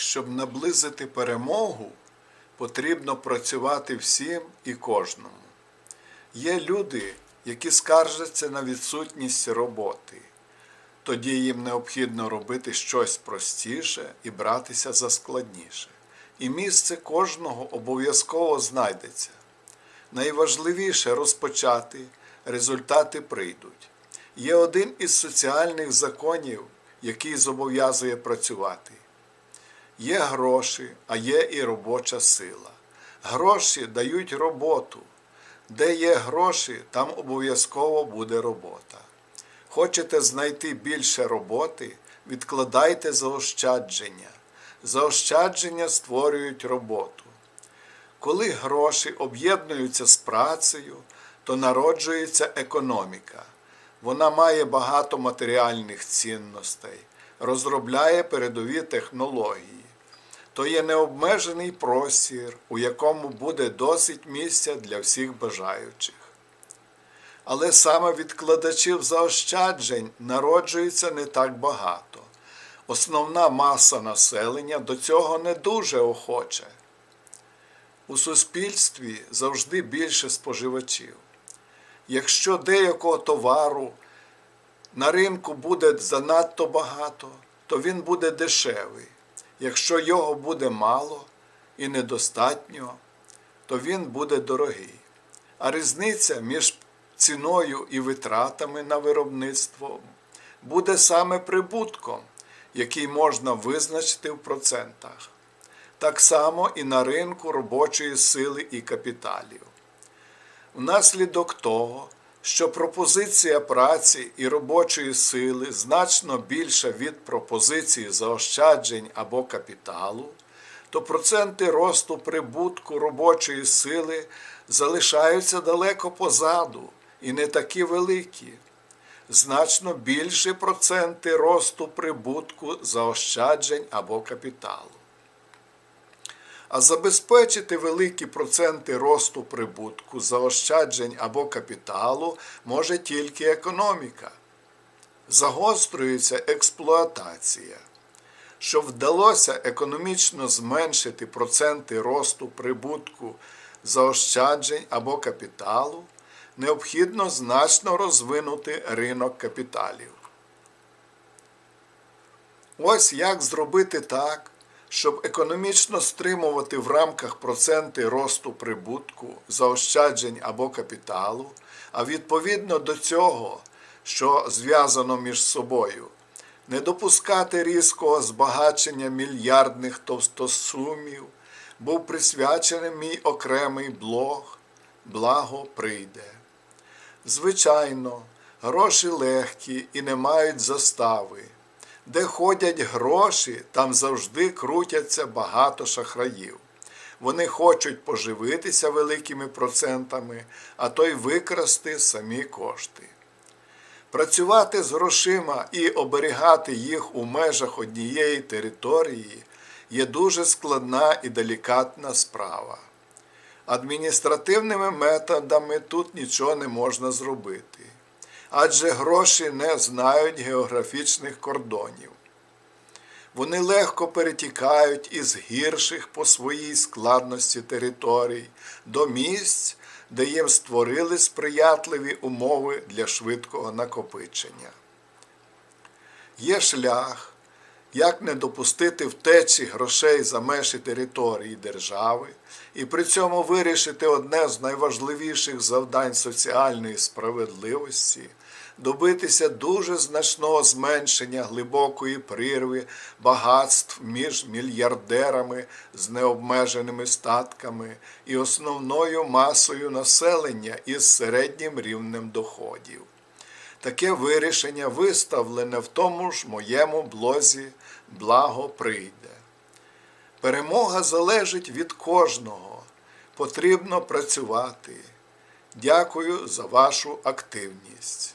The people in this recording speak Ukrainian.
щоб наблизити перемогу, потрібно працювати всім і кожному. Є люди, які скаржаться на відсутність роботи. Тоді їм необхідно робити щось простіше і братися за складніше. І місце кожного обов'язково знайдеться. Найважливіше розпочати, результати прийдуть. Є один із соціальних законів, який зобов'язує працювати. Є гроші, а є і робоча сила. Гроші дають роботу. Де є гроші, там обов'язково буде робота. Хочете знайти більше роботи, відкладайте заощадження. Заощадження створюють роботу. Коли гроші об'єднуються з працею, то народжується економіка. Вона має багато матеріальних цінностей, розробляє передові технології. То є необмежений простір, у якому буде досить місця для всіх бажаючих. Але саме відкладачів заощаджень народжується не так багато. Основна маса населення до цього не дуже охоче. У суспільстві завжди більше споживачів. Якщо деякого товару на ринку буде занадто багато, то він буде дешевий. Якщо його буде мало і недостатньо, то він буде дорогий. А різниця між ціною і витратами на виробництво буде саме прибутком, який можна визначити в процентах. Так само і на ринку робочої сили і капіталів. Внаслідок того, що пропозиція праці і робочої сили значно більша від пропозиції заощаджень або капіталу, то проценти росту прибутку робочої сили залишаються далеко позаду і не такі великі. Значно більше проценти росту прибутку заощаджень або капіталу. А забезпечити великі проценти росту прибутку, заощаджень або капіталу може тільки економіка. Загострюється експлуатація. Щоб вдалося економічно зменшити проценти росту прибутку, заощаджень або капіталу, необхідно значно розвинути ринок капіталів. Ось як зробити так, щоб економічно стримувати в рамках проценти росту прибутку, заощаджень або капіталу, а відповідно до цього, що зв'язано між собою, не допускати різкого збагачення мільярдних товстосумів, був присвячений мій окремий блог Благо прийде. Звичайно, гроші легкі і не мають застави. Де ходять гроші, там завжди крутяться багато шахраїв. Вони хочуть поживитися великими процентами, а то й викрасти самі кошти. Працювати з грошима і оберігати їх у межах однієї території є дуже складна і делікатна справа. Адміністративними методами тут нічого не можна зробити, адже гроші не знають географічних кордонів. Вони легко перетікають із гірших по своїй складності територій до місць, де їм створили сприятливі умови для швидкого накопичення. Є шлях, як не допустити втечі грошей за межі території держави і при цьому вирішити одне з найважливіших завдань соціальної справедливості добитися дуже значного зменшення глибокої прірви багатств між мільярдерами з необмеженими статками і основною масою населення із середнім рівнем доходів. Таке вирішення виставлене в тому ж моєму блозі Благо прийде. Перемога залежить від кожного. Потрібно працювати. Дякую за вашу активність.